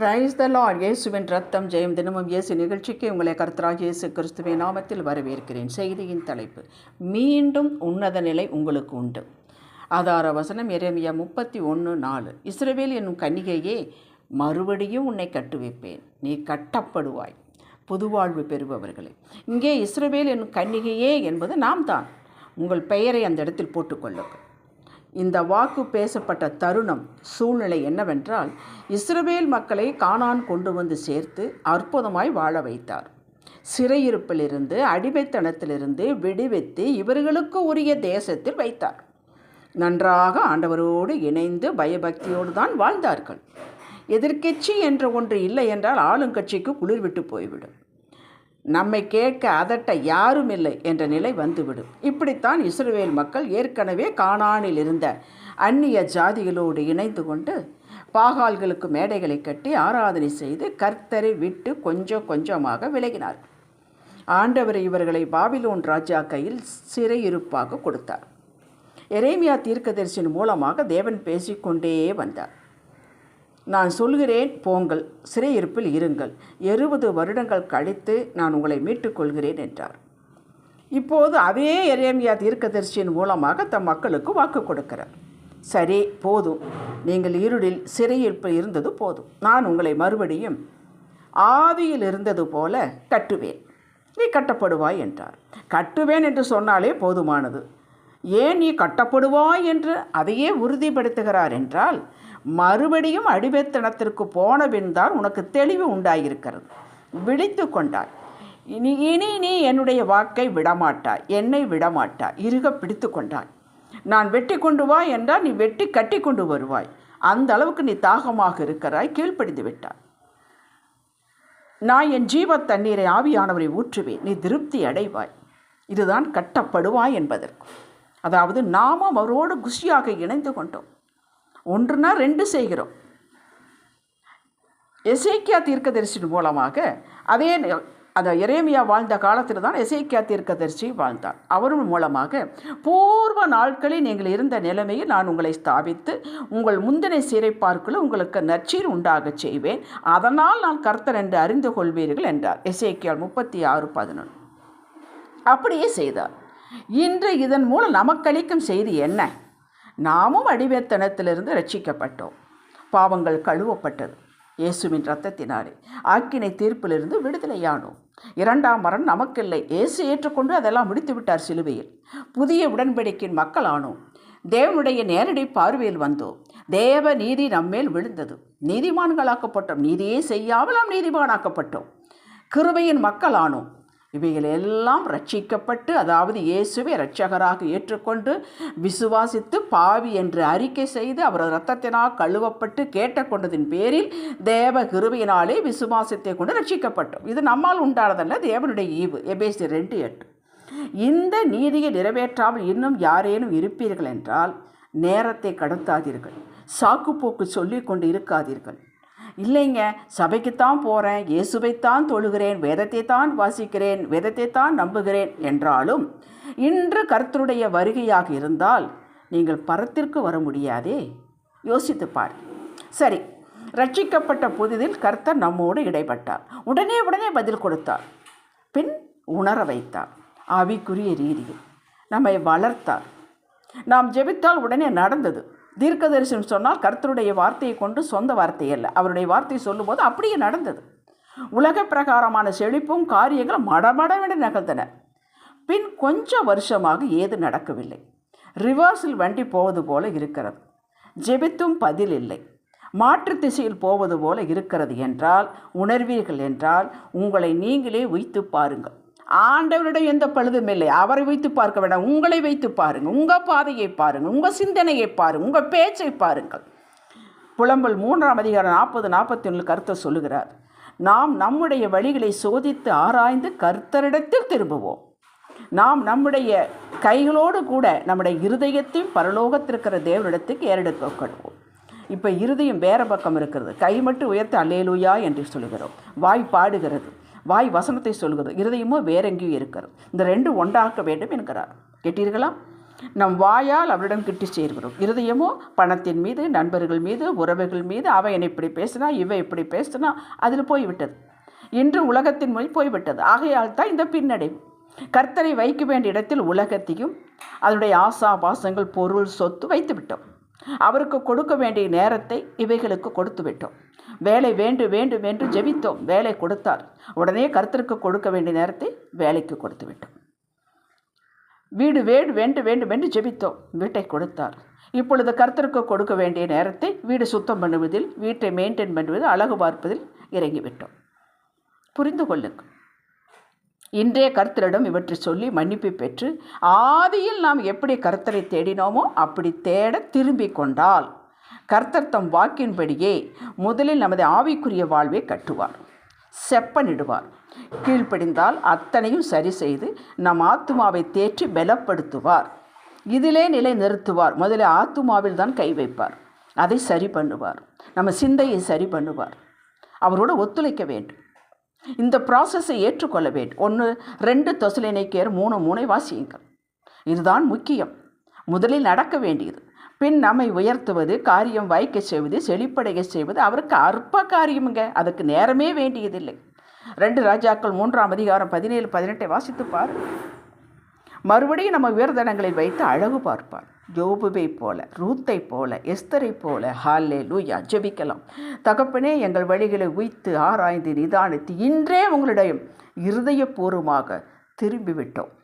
Praise the Lord இயேசுவின் ரத்தம் ஜெயம் தினமும் இயேசு நிகழ்ச்சிக்கு உங்களை கர்த்தராக இயேசு கிறிஸ்துவின் நாமத்தில் வரவேற்கிறேன். செய்தியின் தலைப்பு மீண்டும் உன்னத நிலை உங்களுக்கு உண்டு. ஆதார வசனம் எரேமியா முப்பத்தி ஒன்று நாலு. இஸ்ரவேல் என்னும் கன்னிகையே மறுபடியும் உன்னை கட்டுவிப்பேன். நீ கட்டப்படுவாய். புதுவாழ்வு பெறுபவர்களே இங்கே இஸ்ரவேல் என்னும் கன்னிகையே என்பது நாம் தான். உங்கள் பெயரை அந்த இடத்தில் போட்டுக்கொள்ளுங்கள். இந்த வாக்கு பேசப்பட்ட தருணம் சூழ்நிலை என்னவென்றால் இஸ்ரவேல் மக்களை காணான் கொண்டு வந்து சேர்த்து அற்புதமாய் வாழ வைத்தார். சிறையிருப்பிலிருந்து அடிமைத்தனத்திலிருந்து விடுவித்து இவர்களுக்கு உரிய தேசத்தில் வைத்தார். நன்றாக ஆண்டவரோடு இணைந்து பயபக்தியோடு தான் வாழ்ந்தார்கள். எதிர்க்கட்சி என்ற ஒன்று இல்லை என்றால் ஆளுங்கட்சிக்கு குளிர் விட்டு போய்விடும். நம்மை கேட்க அதட்ட யாரும் இல்லை என்ற நிலை வந்துவிடும். இப்படித்தான் இஸ்ரேல் மக்கள் ஏற்கனவே காணானில் இருந்த அந்நிய ஜாதிகளோடு இணைந்து கொண்டு பாகால்களுக்கு மேடைகளை கட்டி ஆராதனை செய்து கர்த்தரை விட்டு கொஞ்சம் கொஞ்சமாக விலகினார். ஆண்டவர் இவர்களை பாபிலோன் ராஜா கையில் சிறையிருப்பாக கொடுத்தார். எரேமியா தீர்க்கதரிசியின் மூலமாக தேவன் பேசிக்கொண்டே வந்தார். நான் சொல்கிறேன் போங்கள் சிறையிருப்பில் இருங்கள். இருபது வருடங்கள் கழித்து நான் உங்களை மீட்டுக்கொள்கிறேன் என்றார். இப்போது அதே எரேமியா தீர்க்கதரிசியின் மூலமாக தம் மக்களுக்கு வாக்கு கொடுக்கிறார். சரி போதும். நீங்கள் இருளில் சிறையிருப்பில் இருந்தது போதும். நான் உங்களை மறுபடியும் ஆவியில் இருந்தது போல கட்டுவேன். நீ கட்டப்படுவாய் என்றார். கட்டுவேன் என்று சொன்னாலே போதுமானது. ஏன் நீ கட்டப்படுவாய் என்று அதையே உறுதிப்படுத்துகிறார் என்றால் மறுபடியும் அடிமைத்தனத்திற்கு போனபின் தான் உனக்கு தெளிவு உண்டாயிருக்கிறது. விழித்து கொண்டாய். இனி இனி நீ என்னுடைய வாக்கை விடமாட்டாய். என்னை விடமாட்டாய். இருக பிடித்து கொண்டாய். நான் வெட்டி கொண்டு வா என்றால் நீ வெட்டி கட்டி கொண்டு வருவாய். அந்த அளவுக்கு நீ தாகமாக இருக்கிறாய். கீழ்ப்படிந்து விட்டாய். நான் என் ஜீவ தண்ணீரை ஆவியானவரை ஊற்றுவேன். நீ திருப்தி அடைவாய். இதுதான் கட்டப்படுவாய் என்பதற்கு. அதாவது நாமும் அவரோடு குஷியாக இணைந்து கொண்டோம். ஒன்றுனா ரெண்டு செய்கிறோம். எசேக்கியா தீர்க்கதரிசியின் மூலமாக அதே அந்த எரேமியா வாழ்ந்த காலத்தில் தான் எசேக்கியா தீர்க்கதரிசி வாழ்ந்தார். அவரும் மூலமாக பூர்வ நாட்களில் நீங்கள் இருந்த நிலைமையில் நான் உங்களை ஸ்தாபித்து உங்கள் முந்தினை சிறைப்பார்க்குள்ள உங்களுக்கு நச்சீர் உண்டாகச் செய்வேன். அதனால் நான் கர்த்தர் என்று அறிந்து கொள்வீர்கள் என்றார். எசேக்கியால் முப்பத்தி ஆறு பதினொன்று. அப்படியே செய்தார். இன்று இதன் மூலம் நமக்களிக்கும் செய்தி என்ன? நாமும் அடிமைத்தனத்திலிருந்து ரட்சிக்கப்பட்டோம். பாவங்கள் கழுவப்பட்டது. இயேசுவின் ரத்தத்தினாரே ஆக்கினை தீர்ப்பிலிருந்து விடுதலையானோம். இரண்டாம் மரம் நமக்கில்லை. இயேசு ஏற்றுக்கொண்டு அதெல்லாம் முடித்து விட்டார் சிலுவையில். புதிய உடன்படிக்கையின் மக்கள் ஆனோம் தேவனுடைய நேரடி பார்வையில் வந்தோம். தேவ நீதி நம்மேல் விழுந்தது. நீதிமான்களாக்கப்பட்டோம். நீதியே செய்யாமல் நாம் நீதிமானாக்கப்பட்டோம். கிருபையின் மக்கள் ஆனோம் இவைகள் எல்லாம் ரட்சிக்கப்பட்டு அதாவது இயேசுவை இரட்சகராக ஏற்றுக்கொண்டு விசுவாசித்து பாவி என்று அறிக்கை செய்து அவரது இரத்தத்தினால் கழுவப்பட்டு கேட்டுக்கொண்டதின் பேரில் தேவ கிருபையினாலே விசுவாசத்தை கொண்டு ரட்சிக்கப்பட்டோம். இது நம்மால் உண்டானதல்ல தேவனுடைய ஈவு. எபேசி ரெண்டு எட்டு. இந்த நீதியை நிறைவேற்றாமல் இன்னும் யாரேனும் இருப்பீர்கள் என்றால் நேரத்தை கடத்தாதீர்கள். சாக்குப்போக்கு சொல்லிக்கொண்டு இருக்காதீர்கள். இல்லைங்க சபைக்குத்தான் போகிறேன் இயேசுவைத்தான் தொழுகிறேன் வேதத்தை தான் வாசிக்கிறேன் வேதத்தை தான் நம்புகிறேன் என்றாலும் இன்று கர்த்தருடைய வருகையாக இருந்தால் நீங்கள் பரத்திற்கு வர முடியாதே? யோசித்து பார். சரி ரட்சிக்கப்பட்ட புதிதில் கர்த்தர் நம்மோடு இடைப்பட்டார். உடனே உடனே பதில் கொடுத்தார். பின் உணர வைத்தார். ஆவிக்குரிய ரீதியில் நம்மை வளர்த்தார். நாம் ஜெபித்தால் உடனே நடந்தது. தீர்க்க தரிசனம் சொன்னால் கர்த்தருடைய வார்த்தையை கொண்டு சொந்த வார்த்தை அல்ல. அவருடைய வார்த்தையை சொல்லும்போது அப்படியே நடந்தது. உலக பிரகாரமான செழிப்பும் காரியங்களும் மடமடவென நிகழ்ந்தன. பின் கொஞ்சம் வருஷமாக ஏது நடக்கவில்லை. ரிவர்ஸில் வண்டி போவது போல இருக்கிறது. ஜெபித்தும் பதில் இல்லை. மாற்று திசையில் போவது போல இருக்கிறது என்றால் உணர்வீர்கள் என்றால் உங்களை நீங்களே உய்த்து பாருங்கள். ஆண்டவரிடம் எந்த பழுதும் இல்லை. அவரை வைத்து பார்க்க வேண்டாம். உங்களை வைத்து பாருங்கள். உங்கள் பாதையை பாருங்கள். உங்கள் சிந்தனையை பாருங்கள். உங்கள் பேச்சை பாருங்கள். புலம்பல் மூன்றாம் அதிகாரம் நாற்பது நாற்பத்தி ஒன்று கருத்தை சொல்லுகிறார். நாம் நம்முடைய வழிகளை சோதித்து ஆராய்ந்து கர்த்தரிடத்தில் திரும்புவோம். நாம் நம்முடைய கைகளோடு கூட நம்முடைய இருதயத்தையும் பரலோகத்திருக்கிற தேவனிடத்துக்கு ஏறெடுக்கப்படுவோம் இப்போ இருதயம் வேறு பக்கம் இருக்கிறது. கை மட்டும் உயர்த்த அல்லேலூயா என்று சொல்லுகிறோம். வாய் பாடுகிறது. வாய் வசனத்தை சொல்கிறது இருதயமோ வேறெங்கேயும் இருக்கிறது. இந்த ரெண்டு ஒன்றாக்க வேண்டும் என்கிறார். கேட்டீர்களா? நம் வாயால் அவரிடம் கிட்டி சேர்கிறோம். இருதயமோ பணத்தின் மீது நண்பர்கள் மீது உறவுகள் மீது அவன் என்னை இப்படி பேசினா இவன் இப்படி பேசினா அதில் போய்விட்டது. இன்று உலகத்தின் மொழி போய்விட்டது. ஆகையால் தான் இந்த பின்னடைவு கர்த்தரை வைக்க வேண்டிய இடத்தில் உலகத்தையும் அதனுடைய ஆசா பாசங்கள் பொருள் சொத்து வைத்து விட்டோம் அவருக்கு கொடுக்க வேண்டிய நேரத்தை இவைகளுக்கு கொடுத்து விட்டோம் வேலை வேண்டும் வேண்டும் என்று ஜெபித்தோம். வேலை கொடுத்தார். உடனே கருத்தருக்கு கொடுக்க வேண்டிய நேரத்தை வேலைக்கு கொடுத்து விட்டோம். வீடு வேடு வேண்டும் வேண்டும் என்று ஜெபித்தோம். வீட்டை கொடுத்தார். இப்பொழுது கருத்தருக்கு கொடுக்க வேண்டிய நேரத்தை வீடு சுத்தம் பண்ணுவதில் வீட்டை மெயின்டைன் பண்ணுவதில் அழகு பார்ப்பதில் இறங்கிவிட்டோம் புரிந்து கொள்ளுங்கள். இன்றைய கர்த்தரிடம் இவற்றை சொல்லி மன்னிப்பு பெற்று ஆதியில் நாம் எப்படி கர்த்தரை தேடினோமோ அப்படி தேட திரும்பிக் கொண்டால். கர்த்தர் தம் வாக்கின்படியே முதலில் நமது ஆவிக்குரிய வாழ்வை கட்டுவார் செப்பனிடுவார். கீழ்ப்படிந்தால் அத்தனையும் சரி செய்து நம் ஆத்துமாவை தேற்றி பலப்படுத்துவார். இதிலே நிலை நிறுத்துவார் முதலில் ஆத்துமாவில் தான் கை வைப்பார். அதை சரி பண்ணுவார். நம்ம சிந்தையை சரி பண்ணுவார். அவரோட ஒத்துழைக்க வேண்டும். இந்த ப்ராசஸை ஏற்றுக்கொள்ள வேண்டும். ஒன்று ரெண்டு தொசலினைக்கேர் மூணு மூனை வாசியுங்கள். இதுதான் முக்கியம். முதலில் நடக்க வேண்டியது. பின் நம்மை உயர்த்துவது காரியம் வாய்க்க செய்வது செழிப்படைய செய்வது அவருக்கு அற்ப காரியமுங்க. அதுக்கு நேரமே வேண்டியதில்லை. ரெண்டு ராஜாக்கள் மூன்றாம் அதிகாரம் பதினேழு பதினெட்டை வாசித்து பார் மறுபடியும் நம்ம உயர்தனங்களில் வைத்து அழகு பார்ப்பார். ஜோபுவை போல ரூத்தை போல எஸ்தரை போல ஹாலே லூயா ஜெபிக்கலாம். தகப்பனே எங்கள் வழிகளை உய்த்து ஆராய்ந்து நிதானித்து இன்றே உங்களிடம் இருதயபூர்வமாக திரும்பிவிட்டோம்.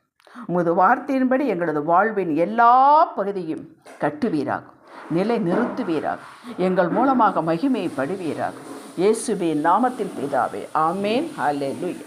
உமது வார்த்தையின்படி எங்களது வாழ்வின் எல்லா பகுதியும் கட்டுவீராக நிலை நிறுத்துவீராக எங்கள் மூலமாக மகிமையை படுவீராக இயேசுவின் நாமத்தில் பிதாவே ஆமேன். ஹாலே லூயா